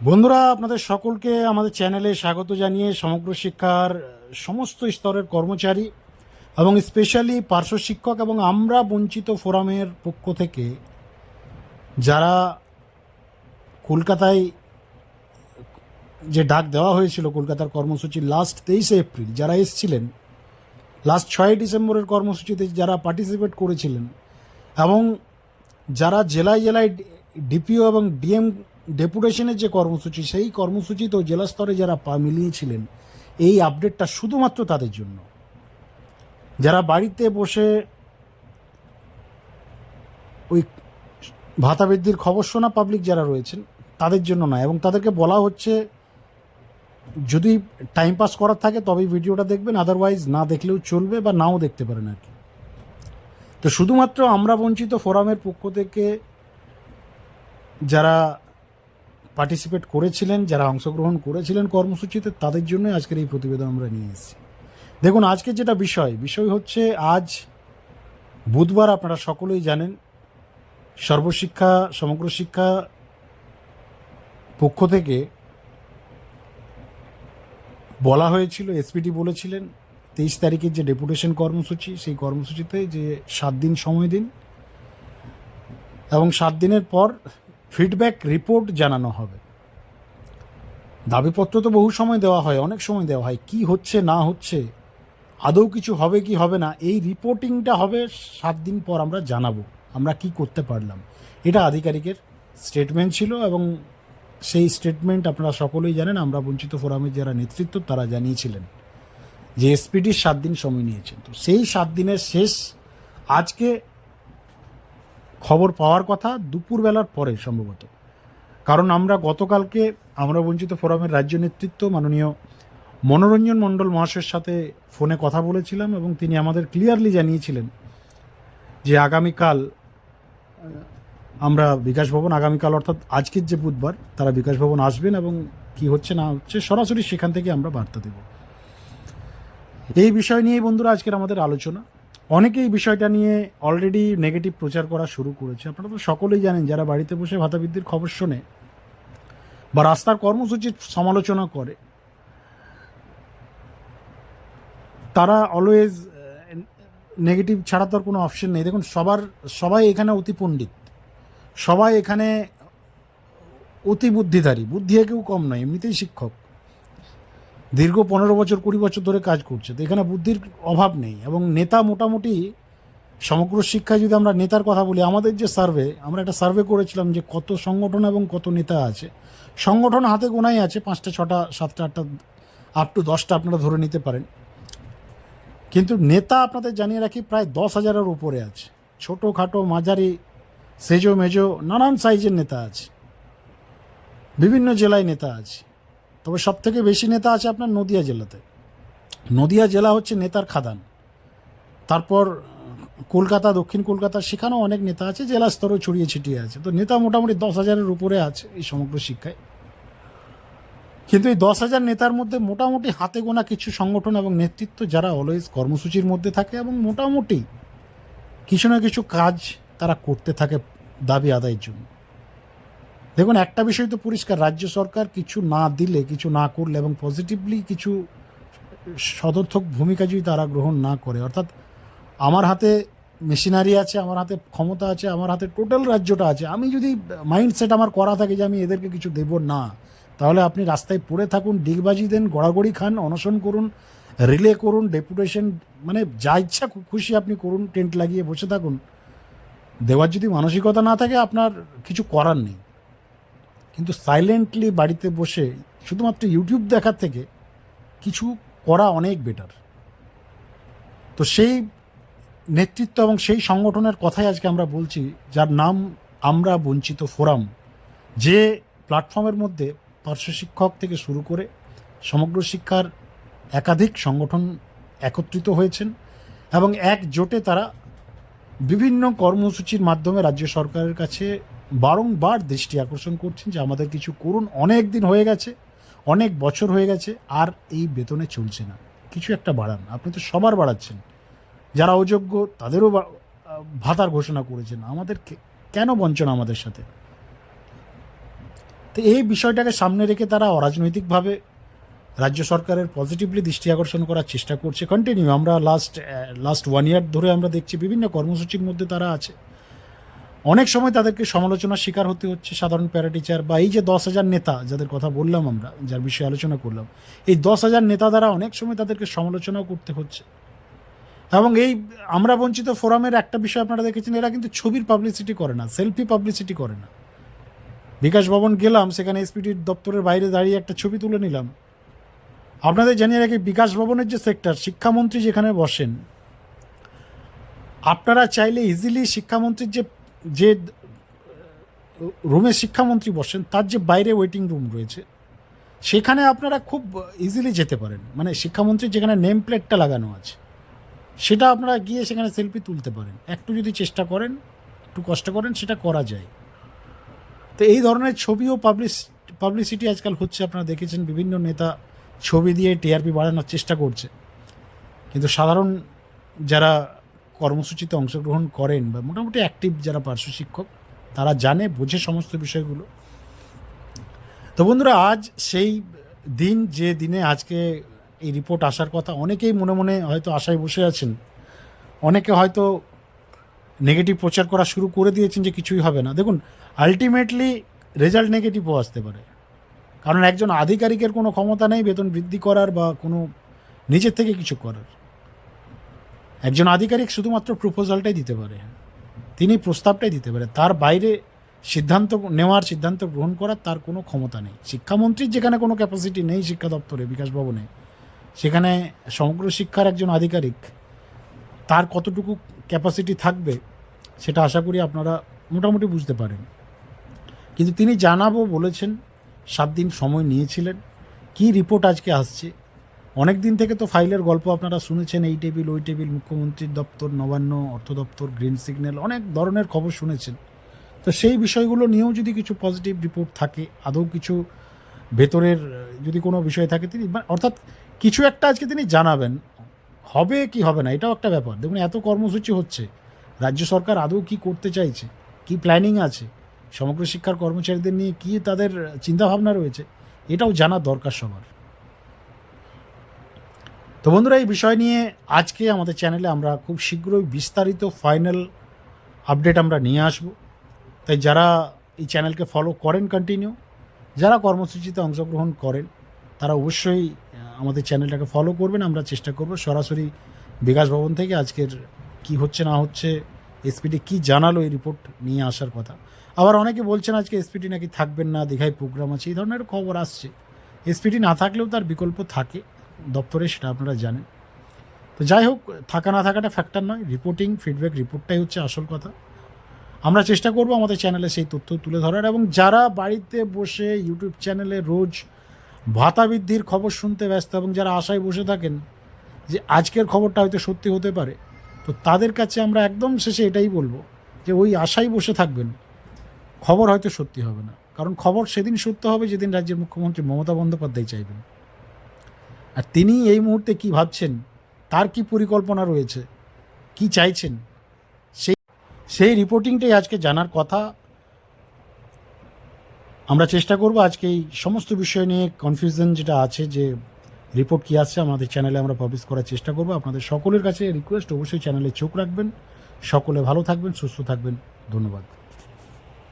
বন্ধুরা, আপনাদের সকলকে আমাদের চ্যানেলে স্বাগত জানিয়ে সমগ্র শিক্ষার সমস্ত স্তরের কর্মচারী এবং স্পেশালি পার্শ্ব শিক্ষক এবং আমরা বঞ্চিত ফোরামের পক্ষ থেকে যারা কলকাতায় যে ডাক দেওয়া হয়েছিল, কলকাতার কর্মসূচি লাস্ট তেইশে এপ্রিল, যারা এসছিলেন লাস্ট ছয় ডিসেম্বরের কর্মসূচিতে যারা পার্টিসিপেট করেছিলেন এবং যারা জেলায় জেলায় ডিপিও এবং ডিএম ডেপুটেশনের যে কর্মসূচি, সেই কর্মসূচিতেও জেলা স্তরে যারা পা মিলিয়েছিলেন, এই আপডেটটা শুধুমাত্র তাদের জন্য। যারা বাড়িতে বসে ওই ভাতা বৃদ্ধির খবর শোনা পাবলিক যারা রয়েছেন, তাদের জন্য নয়। এবং তাদেরকে বলা হচ্ছে, যদি টাইম পাস করার থাকে, তবেই ভিডিওটা দেখবেন আদারওয়াইজ না দেখলেও চলবে বা নাও দেখতে পারেন আর কি। তো শুধুমাত্র আমরা বঞ্চিত ফোরামের পক্ষ থেকে যারা পার্টিসিপেট করেছিলেন, যারা অংশগ্রহণ করেছিলেন কর্মসূচিতে, তাদের জন্যই আজকের এই প্রতিবেদন আমরা নিয়ে এসেছি। দেখুন আজকে যেটা বিষয় বিষয় হচ্ছে আজ বুধবার আপনারা সকলেই জানেন, সর্বশিক্ষা, সমগ্র শিক্ষা পক্ষ থেকে বলা হয়েছিল এসপিটি বলেছিলেন, তেইশ তারিখের যে ডেপুটেশন কর্মসূচি, সেই কর্মসূচিতে যে সাত দিন সময় দিন, এবং সাত দিনের পর ফিডব্যাক রিপোর্ট জানানো হবে। দাবিপত্র তো বহু সময় দেওয়া হয়, অনেক সময় দেওয়া হয়, কি হচ্ছে, না হচ্ছে, আদৌ কিছু হবে কি হবে না, এই রিপোর্টিংটা হবে সাত দিন পর আমরা জানাব, আমরা কি করতে পারলাম। এটা আধিকারিকের স্টেটমেন্ট ছিল এবং সেই স্টেটমেন্ট আপনারা সকলেই জানেন, আমরা বঞ্চিত ফোরামের যারা নেতৃত্ব, তারা জানিয়েছিলেন যে এসপিডির সাত দিন সময় নিয়েছেন তো সেই সাত দিনের শেষ, আজকে খবর পাওয়ার কথা দুপুরবেলার পরে সম্ভবত। কারণ আমরা গতকালকে আমরা বঞ্চিত ফোরামের রাজ্য নেতৃত্ব মাননীয় মনোরঞ্জন মণ্ডল মহাশয়ের সাথে ফোনে কথা বলেছিলাম এবং তিনি আমাদের ক্লিয়ারলি জানিয়েছিলেন যে আগামীকাল আমরা বিকাশ ভবন, আগামীকাল অর্থাৎ আজকের যে বুধবার, তারা বিকাশ ভবন আসবেন এবং কি হচ্ছে না হচ্ছে সরাসরি সেখান থেকে আমরা বার্তা দেব। এই বিষয় নিয়েই বন্ধুরা আজকের আমাদের আলোচনা। অনেকেই বিষয়টা নিয়ে অলরেডি নেগেটিভ প্রচার করা শুরু করেছে। আপনারা তো সকলেই জানেন, যারা বাড়িতে বসে ভাতা বৃদ্ধির খবর শোনে বা রাস্তার কর্মসূচির সমালোচনা করে, তারা অলওয়েজ নেগেটিভ ছাড়া তো আর কোনো অপশন নেই। দেখুন, সবার, সবাই এখানে অতি পণ্ডিত। সবাই এখানে অতি বুদ্ধিধারী। বুদ্ধি কেউ কম নয়, এমনিতেই শিক্ষক। দীর্ঘ পনেরো বছর, কুড়ি বছর ধরে কাজ করছে। তো এখানে বুদ্ধির অভাব নেই এবং নেতা মোটামুটি সমগ্র শিক্ষায় যদি আমরা নেতার কথা বলি, আমাদের যে সার্ভে, আমরা একটা সার্ভে করেছিলাম যে কত সংগঠন এবং কত নেতা আছে। সংগঠন হাতে গোনাই আছে পাঁচটা, ছটা, সাতটা, আটটা, আপ টু দশটা আপনারা ধরে নিতে পারেন। কিন্তু নেতা আপনাদের জানিয়ে রাখি প্রায় দশ হাজারের উপরে আছে। ছোটো খাটো মাঝারি সেজো মেজো নানান সাইজের নেতা আছে। বিভিন্ন জেলায় নেতা আছে। তবে সব থেকে বেশি নেতা আছে আপনার নদিয়া জেলাতে। নদিয়া জেলা হচ্ছে নেতার খাদান। তারপর কলকাতা, দক্ষিণ কলকাতা সেখানেও অনেক নেতা আছে, জেলা স্তরেও ছড়িয়ে ছিটিয়ে আছে। তো নেতা মোটামুটি দশ হাজারের উপরে আছে এই সমগ্র শিক্ষায়। কিন্তু এই দশ হাজার নেতার মধ্যে মোটামুটি হাতে গোনা কিছু সংগঠন এবং নেতৃত্ব যারা অলওয়েজ কর্মসূচির মধ্যে থাকে এবং মোটামুটি কিছু না কিছু কাজ তারা করতে থাকে দাবি আদায়ের জন্য। দেখুন, একটা বিষয় তো পরিষ্কার, রাজ্য সরকার কিছু না দিলে, কিছু না করলে এবং পজিটিভলি কিছু সদর্থক ভূমিকা যদি তারা গ্রহণ না করে, অর্থাৎ আমার হাতে মেশিনারি আছে, আমার হাতে ক্ষমতা আছে, আমার হাতে টোটাল রাজ্যটা আছে, আমি যদি মাইন্ডসেট আমার করা থাকে যে আমি এদেরকে কিছু দেব না, তাহলে আপনি রাস্তায় পড়ে থাকুন, ডিগবাজি দেন, গড়াগড়ি খান, অনশন করুন রিলে করুন ডেপুটেশন মানে যা ইচ্ছা খুশি আপনি করুন টেন্ট লাগিয়ে বসে থাকুন। দেওয়ার যদি মানসিকতা না থাকে, আপনার কিছু করার নেই। কিন্তু সাইলেন্টলি বাড়িতে বসে শুধুমাত্র ইউটিউব দেখার থেকে কিছু করা অনেক বেটার তো সেই নেতৃত্ব এবং সেই সংগঠনের কথাই আজকে আমরা বলছি, যার নাম আমরা বঞ্চিত ফোরাম, যে প্ল্যাটফর্মের মধ্যে পার্শ্ব শিক্ষক থেকে শুরু করে সমগ্র শিক্ষার একাধিক সংগঠন একত্রিত হয়েছেন এবং একজোটে তারা বিভিন্ন কর্মসূচির মাধ্যমে রাজ্য সরকারের কাছে বারংবার দৃষ্টি আকর্ষণ করছেন যে আমাদের কিছু করুন। অনেক দিন হয়ে গেছে, অনেক বছর হয়ে গেছে, আর এই বেতনে চলছে না। কিছু একটা বাড়ান। আপনি তো সবার বাড়াচ্ছেন। যারা অযোগ্য, তাদেরও ভাতার ঘোষণা করেছেন। আমাদের কেন বঞ্চনা আমাদের সাথে? তো এই বিষয়টাকে সামনে রেখে তারা অরাজনৈতিকভাবে রাজ্য সরকারের পজিটিভলি দৃষ্টি আকর্ষণ করার চেষ্টা করছে। কন্টিনিউ আমরা লাস্ট লাস্ট ওয়ান ইয়ার ধরে আমরা দেখছি বিভিন্ন কর্মসূচির মধ্যে তারা আছে। অনেক সময় তাদেরকে সমালোচনার শিকার হতে হচ্ছে সাধারণ প্যারা টিচার বা এই যে দশ হাজার নেতা যাদের কথা বললাম আমরা, যার বিষয়ে আলোচনা করলাম, এই দশ হাজার নেতা দ্বারা অনেক সময় তাদেরকে সমালোচনাও করতে হচ্ছে। এবং এই আমরা বঞ্চিত ফোরামের একটা বিষয় আপনারা দেখেছেন, এরা কিন্তু ছবির পাবলিসিটি করে না সেলফি পাবলিসিটি করে না। বিকাশ ভবন গেলাম, সেখানে এসপিটির দপ্তরের বাইরে দাঁড়িয়ে একটা ছবি তুলে নিলাম। আপনাদের জানিয়ে রাখি, বিকাশ ভবনের যে সেক্টর শিক্ষামন্ত্রী যেখানে বসেন, আপনারা চাইলে ইজিলি শিক্ষামন্ত্রীর যে যে রুমে শিক্ষামন্ত্রী বসেন, তার যে বাইরে ওয়েটিং রুম রয়েছে, সেখানে আপনারা খুব ইজিলি যেতে পারেন। মানে শিক্ষামন্ত্রীর যেখানে নেম প্লেটটা লাগানো আছে, সেটা আপনারা গিয়ে সেখানে সেলফি তুলতে পারেন। একটু যদি চেষ্টা করেন, একটু কষ্ট করেন, সেটা করা যায়। তো এই ধরনের ছবিও পাবলিশ পাবলিসিটি আজকাল হচ্ছে, আপনারা দেখেছেন, বিভিন্ন নেতা ছবি দিয়ে টিআরপি বাড়ানোর চেষ্টা করছে। কিন্তু সাধারণ যারা কর্মসূচিতে অংশগ্রহণ করেন বা মোটামুটি অ্যাক্টিভ যারা পার্শ্ব শিক্ষক, তারা জানে, বোঝে সমস্ত বিষয়গুলো। তো বন্ধুরা, আজ সেই দিন, যে দিনে আজকে এই রিপোর্ট আসার কথা, অনেকেই মনে মনে হয়তো আশায় বসে আছেন। অনেকে হয়তো নেগেটিভ প্রচার করা শুরু করে দিয়েছেন যে কিছুই হবে না। দেখুন আলটিমেটলি রেজাল্ট নেগেটিভও আসতে পারে। কারণ একজন আধিকারিকের কোনো ক্ষমতা নেই, বেতন বৃদ্ধি করার বা কোনো নিজের থেকে কিছু করার। একজন আধিকারিক শুধুমাত্র প্রপোজালটাই দিতে পারে। তিনি প্রস্তাবটাই দিতে পারে। তার বাইরে সিদ্ধান্ত নেওয়ার সিদ্ধান্ত গ্রহণ করার তার কোনো ক্ষমতা নেই। শিক্ষামন্ত্রীর যেখানে কোনো ক্যাপাসিটি নেই শিক্ষা দপ্তরে, বিকাশ ভবনে, সেখানে সমগ্র শিক্ষার একজন আধিকারিক, তার কতটুকু ক্যাপাসিটি থাকবে সেটা আশা করি আপনারা মোটামুটি বুঝতে পারেন। কিন্তু তিনি জানাব বলেছেন, সাত দিন সময় নিয়েছিলেন। কি রিপোর্ট আজকে আসছে? অনেক দিন থেকে তো ফাইলের গল্প আপনারা শুনেছেন, এই টেবিল, ওই টেবিল মুখ্যমন্ত্রীর দপ্তর, নবান্ন, অর্থ দপ্তর, গ্রিন সিগন্যাল, অনেক ধরনের খবর শুনেছেন। তো সেই বিষয়গুলো নিয়েও যদি কিছু পজিটিভ রিপোর্ট থাকে, আদৌ কিছু ভেতরের, যদি কোনো বিষয় থাকে তিনি অর্থাৎ কিছু একটা আজকে তিনি জানাবেন, হবে কি হবে না, এটাও একটা ব্যাপার। দেখুন, এত কর্মসূচি হচ্ছে, রাজ্য সরকার আদৌ কি করতে চাইছে, কি প্ল্যানিং আছে, সমগ্র শিক্ষার কর্মচারীদের নিয়ে কি তাদের চিন্তাভাবনা রয়েছে, এটাও জানা দরকার সবার। তো বন্ধুরা, এই বিষয় নিয়ে আজকে আমাদের চ্যানেলে আমরা খুব শীঘ্রই বিস্তারিত ফাইনাল আপডেট আমরা নিয়ে আসব। তাই যারা এই চ্যানেলকে ফলো করেন কন্টিনিউ যারা কর্মসূচিতে অংশগ্রহণ করেন, তারা অবশ্যই আমাদের চ্যানেলটাকে ফলো করবেন। আমরা চেষ্টা করব সরাসরি বিকাশ ভবন থেকে আজকের কি হচ্ছে, না হচ্ছে এসপিডি কি জানালো এই রিপোর্ট নিয়ে আসার কথা। আবার অনেকে বলছেন আজকে এসপিডি নাকি থাকবেন না, দীঘায় প্রোগ্রাম আছে, এই ধরনের খবর আসছে। এসপিডি না থাকলেও তার বিকল্প থাকে। দপ্তরে সেটা আপনারা জানেন। তো যাই হোক, থাকা না থাকাটা ফ্যাক্টর নয়। রিপোর্টিং ফিডব্যাক রিপোর্টটাই হচ্ছে আসল কথা। আমরা চেষ্টা করব আমাদের চ্যানেলে সেই তথ্য তুলে ধরার এবং যারা বাড়িতে বসে ইউটিউব চ্যানেলে রোজ ভাতা বৃদ্ধির খবর শুনতে ব্যস্ত এবং যারা আশায় বসে থাকেন যে আজকের খবরটা হয়তো সত্যি হতে পারে, তো তাদের কাছে আমরা একদম শেষে এটাই বলব যে ওই আশায় বসে থাকবেন, খবর হয়তো সত্যি হবে না। কারণ খবর সেদিন সত্য হবে যেদিন রাজ্যের মুখ্যমন্ত্রী মমতা বন্দ্যোপাধ্যায় চাইবেন। আর তিনি এই মুহূর্তে কি ভাবছেন? তার কি পরিকল্পনা রয়েছে? কি চাইছেন? সেই সেই রিপোর্টিংটাই আজকে জানার কথা। আমরা চেষ্টা করব আজকে এই সমস্ত বিষয় নিয়ে কনফিউশন যেটা আছে, যে রিপোর্ট কী আসছে আমাদের চ্যানেলে আমরা পাবলিশ করার চেষ্টা করব। আপনাদের সকলের কাছে রিকোয়েস্ট অবশ্যই চ্যানেলে চোখ রাখবেন। সকলে ভালো থাকবেন, সুস্থ থাকবেন। ধন্যবাদ।